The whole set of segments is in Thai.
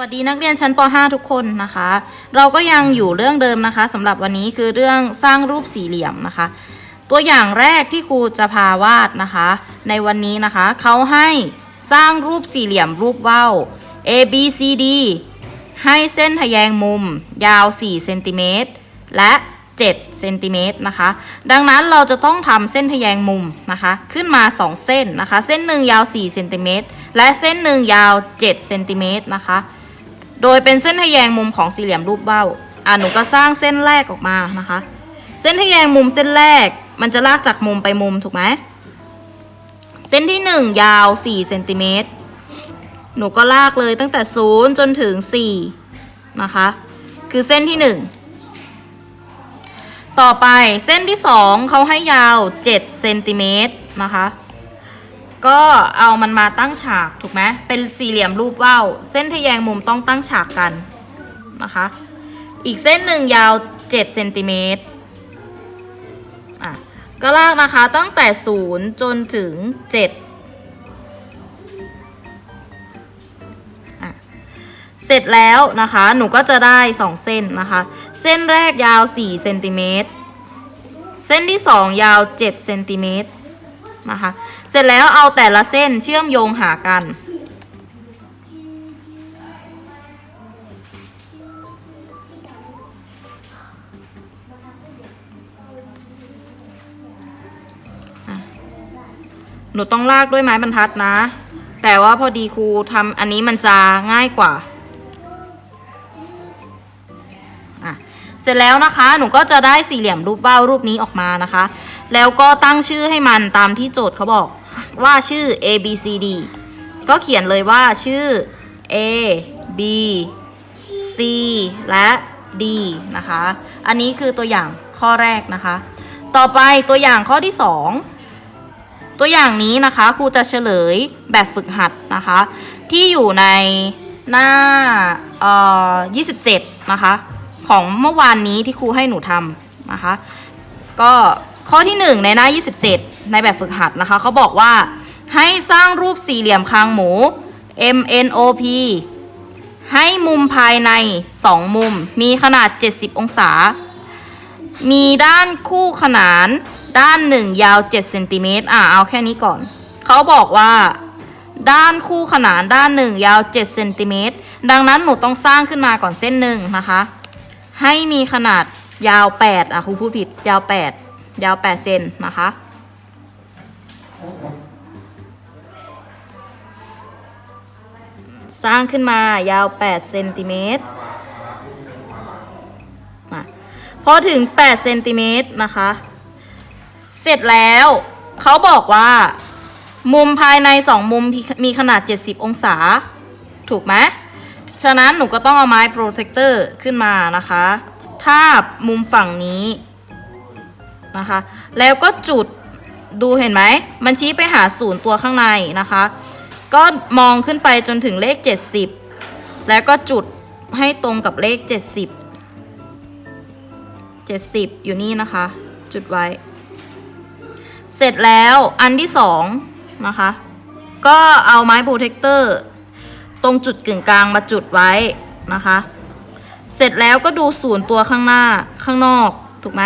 วัสดีนักเรียนชั้นป .5 ทุกคนนะคะ เราก็ยังอยู่เรื่องเดิมนะคะสำหรับวันนี้คือเรื่องสร้างรูปสี่เหลี่ยมนะคะ ตัวอย่างแรกที่ครูจะพาวาดนะคะ ในวันนี้นะคะเขาให้สร้างรูปสี่เหลี่ยมรูปว่าว A B C D ให้เส้นทะแยงมุม ยาว4เซนติเมตรและ7เซนติเมตรนะคะ ดังนั้นเราจะต้องทำเส้นทะแยงมุมนะคะ ขึ้นมา 2 เส้นนะคะ เส้นหนึ่งยาว4เซนติเมตรและเส้นหนึ่งยาว7เซนติเมตรนะคะ โดยเป็นเส้นทแยงมุมของสี่เหลี่ยมรูปเบ้า อะหนูก็สร้างเส้นแรกออกมานะคะ เส้นทแยงมุมเส้นแรก มันจะลากจากมุมไปมุมถูกไหม เส้นที่หนึ่งยาว4เซนติเมตร หนูก็ลากเลยตั้งแต่ 0 จนถึง 4 นะคะ คือเส้นที่ 1 ต่อไปเส้นที่ 2เขาให้ยาว7เซนติเมตรนะคะ ก็เอามันมาตั้งฉากถูกไหมเป็นสี่เหลี่ยมรูปว่าวเส้นทแยงมุมต้องตั้งฉากกันนะคะ อีกเส้นหนึ่งยาว7เซนติเมตรอะก็ลากนะคะตั้งแต่ 0 จนถึง 7อะเสร็จแล้วนะคะ หนูก็จะได้ 2 เส้นนะคะ เส้นแรกยาว4เซนติเมตรเส้นที่ 2 ยาว7เซนติเมตรนะคะ เสร็จแล้วเอาแต่ละเส้นเชื่อมโยงหากัน หนูต้องลากด้วยไม้บรรทัดนะ แต่ว่าพอดีครูทำอันนี้มันจะง่ายกว่าเสร็จแล้วนะคะ หนูก็จะได้สี่เหลี่ยมรูปเบ้ารูปนี้ออกมานะคะ แล้วก็ตั้งชื่อให้มันตามที่โจทย์เขาบอก ว่าชื่อ A B C D ก็เขียนเลยว่าชื่อ A B C และ D นะคะ อันนี้คือตัวอย่างข้อแรกนะคะ ต่อไปตัวอย่างข้อที่ 2 ตัวอย่างนี้นะคะครูจะเฉลยแบบฝึกหัดนะคะ ที่อยู่ในหน้าเอ่อ27 นะคะ ของเมื่อวานนี้ที่ครูให้หนูทำนะคะ ก็ ข้อที่ 1 ในหน้า 27 ในแบบฝึกหัดนะคะเขาบอกว่าให้สร้างรูปสี่เหลี่ยมคางหมู MNOP ให้มุมภายใน 2 มุม มีขนาด 70 องศา มีด้านคู่ขนานด้านหนึ่งยาว7เซนติเมตรอ่าเอาแค่นี้ก่อน เขาบอกว่า ด้านคู่ขนานด้านหนึ่งยาว7เซนติเมตรดังนั้นหนูต้องสร้างขึ้นมาก่อนเส้นหนึ่งนะคะ ให้มีขนาดยาว 8อะครูพูดผิดยาว 8 ยาว 8 เซนนะคะ สร้างขึ้นมายาว 8 เซนติเมตรพอถึง 8 เซนติเมตรนะคะ เสร็จแล้วเขาบอกว่า มุมภายใน 2 มุมมีขนาด 70 องศา ถูกไหมฉะนั้นหนูก็ต้องเอาไม้โปรเทคเตอร์ขึ้นมานะคะ ทาบมุมฝั่งนี้ นะคะ แล้วก็จุดดูเห็นไหม มันชี้ไปหาศูนย์ตัวข้างในนะคะ ก็มองขึ้นไปจนถึงเลข 70 แล้วก็จุดให้ตรงกับเลข 70 70 อยู่นี่นะคะ จุดไว้ เสร็จแล้วอันที่สองนะคะ ก็เอาไม้โปรเทคเตอร์ตรงจุดกึ่งกลางมาจุดไว้นะคะ เสร็จแล้วก็ดูศูนย์ตัวข้างหน้าข้างนอก ถูกไหม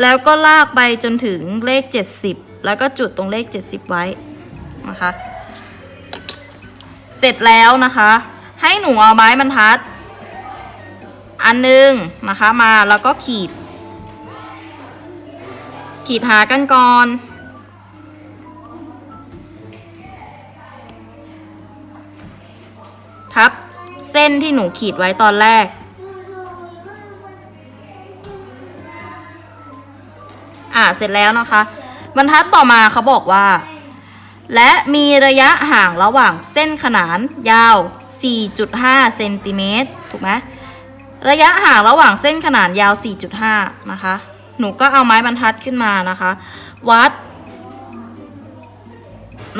แล้วก็ลากไปจนถึงเลข 70 แล้วก็จุดตรงเลข 70 ไว้นะคะ เสร็จแล้วนะคะ ให้หนูเอาไม้บรรทัด อันหนึงนะคะมาแล้วก็ขีด ขีดหากันก่อนทับเส้นที่หนูขีดไว้ตอนแรก อ่าเสร็จแล้วนะคะ บรรทัดต่อมาเขาบอกว่า และมีระยะห่างระหว่างเส้นขนานยาว 4.5 เซนติเมตรถูกไหมระยะห่างระหว่างเส้นขนานยาว 4.5 นะคะ หนูก็เอาไม้บรรทัดขึ้นมานะคะ วัด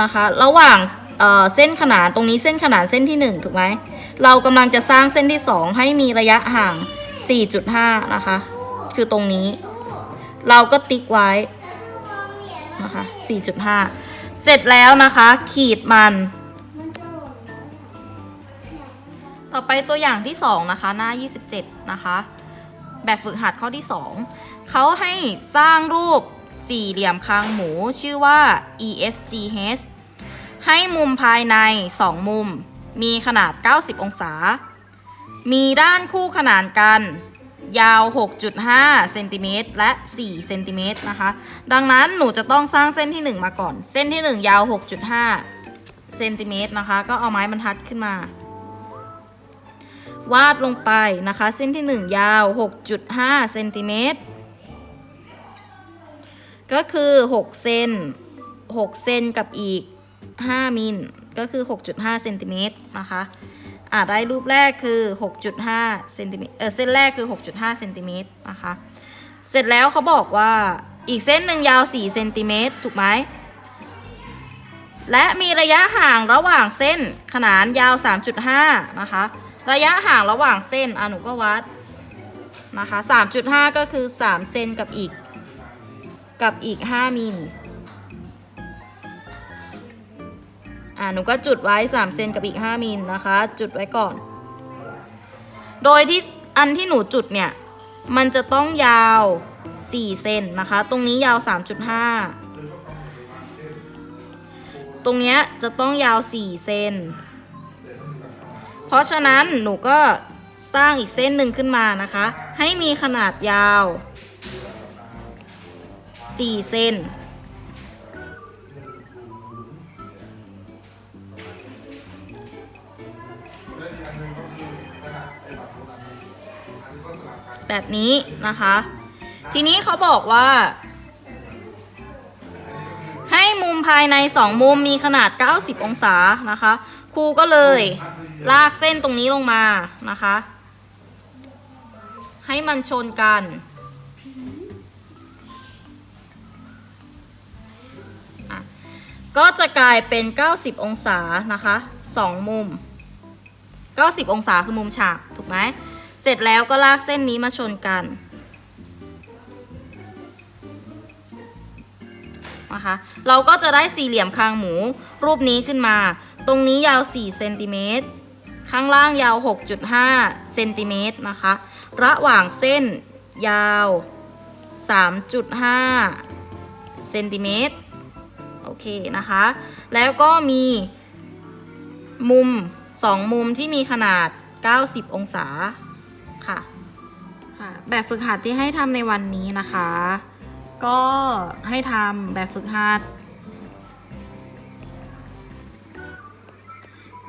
นะคะ ระหว่างเอ่อเส้นขนานตรงนี้เส้นขนานเส้นที่ 1 ถูกไหม เรากำลังจะสร้างเส้นที่ 2 ให้มีระยะห่าง 4.5 นะคะ คือตรงนี้ เราก็ติ๊กไว้นะคะ4.5 เสร็จแล้วนะคะ ขีดมัน ต่อไปตัวอย่างที่ 2 นะคะ หน้า 27 นะคะ แบบฝึกหัดข้อที่ 2 เขาให้สร้างรูปสี่เหลี่ยมคางหมูชื่อว่า EFGH ให้มุมภายใน 2 มุม มีขนาด 90 องศา มีด้านคู่ขนานกัน ยาว 6.5 เซนติเมตรและ 4 เซนติเมตรนะคะ ดังนั้นหนูจะต้องสร้างเส้นที่ 1 มาก่อน เส้นที่ 1 ยาว 6.5 เซนติเมตรนะคะ ก็เอาไม้บรรทัดขึ้นมา วาดลงไปนะคะ เส้นที่ 1 ยาว 6.5 เซนติเมตร ก็คือ 6 เซน 6 เซนกับอีก 5 มิล ก็คือ 6.5 เซนติเมตรนะคะ อ่าได้รูปแรกคือ 6.5เซนติเมตรเออเส้นแรกคือ 6.5เซนติเมตรนะคะเสร็จแล้วเขาบอกว่าอีกเส้นหนึ่งยาว4เซนติเมตรถูกไหมและมีระยะห่างระหว่างเส้นขนานยาว 3.5 นะคะ ระยะห่างระหว่างเส้นอะหนูก็วัดนะคะ 3.5 ก็คือ 3 เซนกับอีก กับอีก 5มิล อ่าหนูก็จุดไว้ 3 เซนกับอีก 5มิลนะคะ จุดไว้ก่อน โดยที่อันที่หนูจุดเนี่ย มันจะต้องยาว 4 เซนนะคะ ตรงนี้ยาว 3.5 ตรงเนี้ยจะต้องยาว 4 เซนเพราะฉะนั้นหนูก็สร้างอีกเส้นหนึ่งขึ้นมานะคะ ให้มีขนาดยาว 4 เซน แบบนี้นะคะ ทีนี้เขาบอกว่า ให้มุมภายใน 2 มุมมีขนาด 90 องศานะคะ ครูก็เลยลากเส้นตรงนี้ลงมานะคะ ให้มันชนกัน ก็จะกลายเป็น 90 องศานะคะ 2 มุม 90 องศาคือมุมฉาก ถูกไหม ร็จแล้วก็ลากเส้นนี้มาชนกันนะคะเราก็จะได้สี่เหลี่ยมคางหมูรูปนี้ขึ้นมา ตรงนี้ยาว4เซนติเมตรข้างล่างยาว 6.5เซนติเมตรนะคะระหว่างเส้นยาว 3.5เซนติเมตรโอเคนะคะ แล้วก็มีมุม 2 มุมที่มีขนาด 90 องศา แบบฝึกหัดที่ให้ทำในวันนี้นะคะ ก็ให้ทำแบบฝึกหัด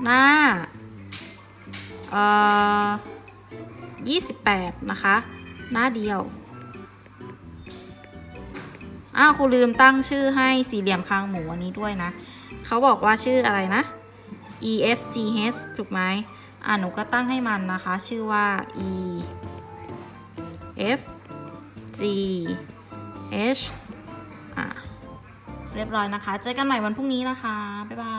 หน้าเอ่อ28 นะคะ หน้าเดียวอ้าวครูลืมตั้งชื่อให้สี่เหลี่ยมคางหมูอันนี้ด้วยนะ เขาบอกว่าชื่ออะไรนะ EFGH ถูกไหมอ่าหนูก็ตั้งให้มันนะคะ ชื่อว่า E F G H อะเรียบร้อยนะคะ เจอกันใหม่วันพรุ่งนี้นะคะ บ๊ายบาย